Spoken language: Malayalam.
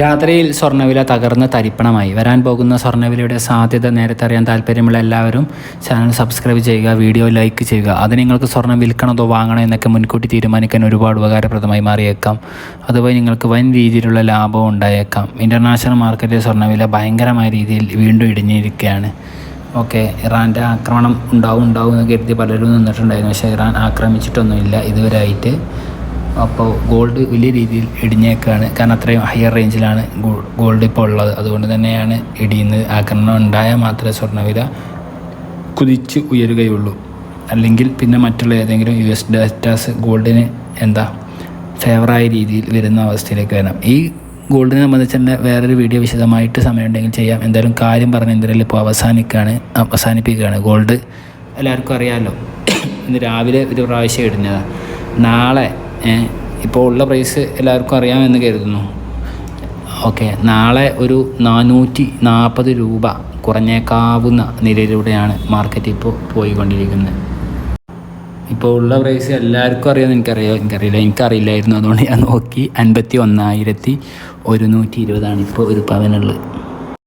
രാത്രിയിൽ സ്വർണവില തകർന്ന് തരിപ്പണമായി. വരാൻ പോകുന്ന സ്വർണവിലയുടെ സാധ്യത നേരത്തെ അറിയാൻ താല്പര്യമുള്ള എല്ലാവരും ചാനൽ സബ്സ്ക്രൈബ് ചെയ്യുക വീഡിയോ ലൈക്ക് ചെയ്യുക. അത് നിങ്ങൾക്ക് സ്വർണം വിൽക്കണതോ വാങ്ങണോ എന്നൊക്കെ മുൻകൂട്ടി തീരുമാനിക്കാൻ ഒരുപാട് ഉപകാരപ്രദമായി മാറിയേക്കാം. അതുപോലെ നിങ്ങൾക്ക് വൻ രീതിയിലുള്ള ലാഭവും ഉണ്ടായേക്കാം. ഇന്റർനാഷണൽ മാർക്കറ്റിൽ സ്വർണവില ഭയങ്കരമായ രീതിയിൽ വീണ്ടും ഇടിഞ്ഞിരിക്കുകയാണ്. ഓക്കെ ഇറാന്റെ ആക്രമണം ഉണ്ടാവും ഉണ്ടാവും എന്ന് കരുതി പലരും നിന്നിട്ടുണ്ടായിരുന്നു. പക്ഷേ ഇറാൻ ആക്രമിച്ചിട്ടൊന്നുമില്ല. ഇതുവരെയായിട്ട് അപ്പോൾ ഗോൾഡ് വലിയ രീതിയിൽ ഇടിഞ്ഞേക്കാണ്. കാരണം അത്രയും ഹയർ റേഞ്ചിലാണ് ഗോൾഡ് ഇപ്പോൾ ഉള്ളത്. അതുകൊണ്ട് തന്നെയാണ് ഇടിയുന്നത് ആക്രമണം ഉണ്ടായാൽ മാത്രമേ സ്വർണവില കുതിച്ച് ഉയരുകയുള്ളൂ. അല്ലെങ്കിൽ പിന്നെ മറ്റുള്ള ഏതെങ്കിലും യു എസ് ഡാറ്റാസ് ഗോൾഡിന് എന്താ ഫേവറായ രീതിയിൽ വരുന്ന അവസ്ഥയിലേക്ക് വരണം. ഈ ഗോൾഡിനെ സംബന്ധിച്ച് തന്നെ വേറൊരു വീഡിയോ വിശദമായിട്ട് സമയമുണ്ടെങ്കിൽ ചെയ്യാം. എന്തായാലും കാര്യം പറഞ്ഞ എന്തെങ്കിലും ഇപ്പോൾ അവസാനിക്കുകയാണ് അവസാനിപ്പിക്കുകയാണ്. ഗോൾഡ് എല്ലാവർക്കും അറിയാമല്ലോ ഇന്ന് രാവിലെ ഒരു പ്രാവശ്യം ഇടുന്നതാണ് നാളെ ഇപ്പോൾ ഉള്ള പ്രൈസ് എല്ലാവർക്കും അറിയാമെന്ന് കരുതുന്നു. ഓക്കെ നാളെ ഒരു നാനൂറ്റി നാൽപ്പത് രൂപ കുറഞ്ഞേക്കാവുന്ന നിലയിലൂടെയാണ് മാർക്കറ്റ് ഇപ്പോൾ പോയിക്കൊണ്ടിരിക്കുന്നത്. ഇപ്പോൾ ഉള്ള പ്രൈസ് എല്ലാവർക്കും അറിയാമെന്ന് എനിക്കറിയാം എനിക്കറിയില്ല എനിക്കറിയില്ലായിരുന്നു. അതുകൊണ്ട് ഞാൻ നോക്കി അൻപത്തി ഒന്നായിരത്തി ഒരുന്നൂറ്റി ഇരുപതാണ് ഇപ്പോൾ ഒരു പവനുള്ളത്.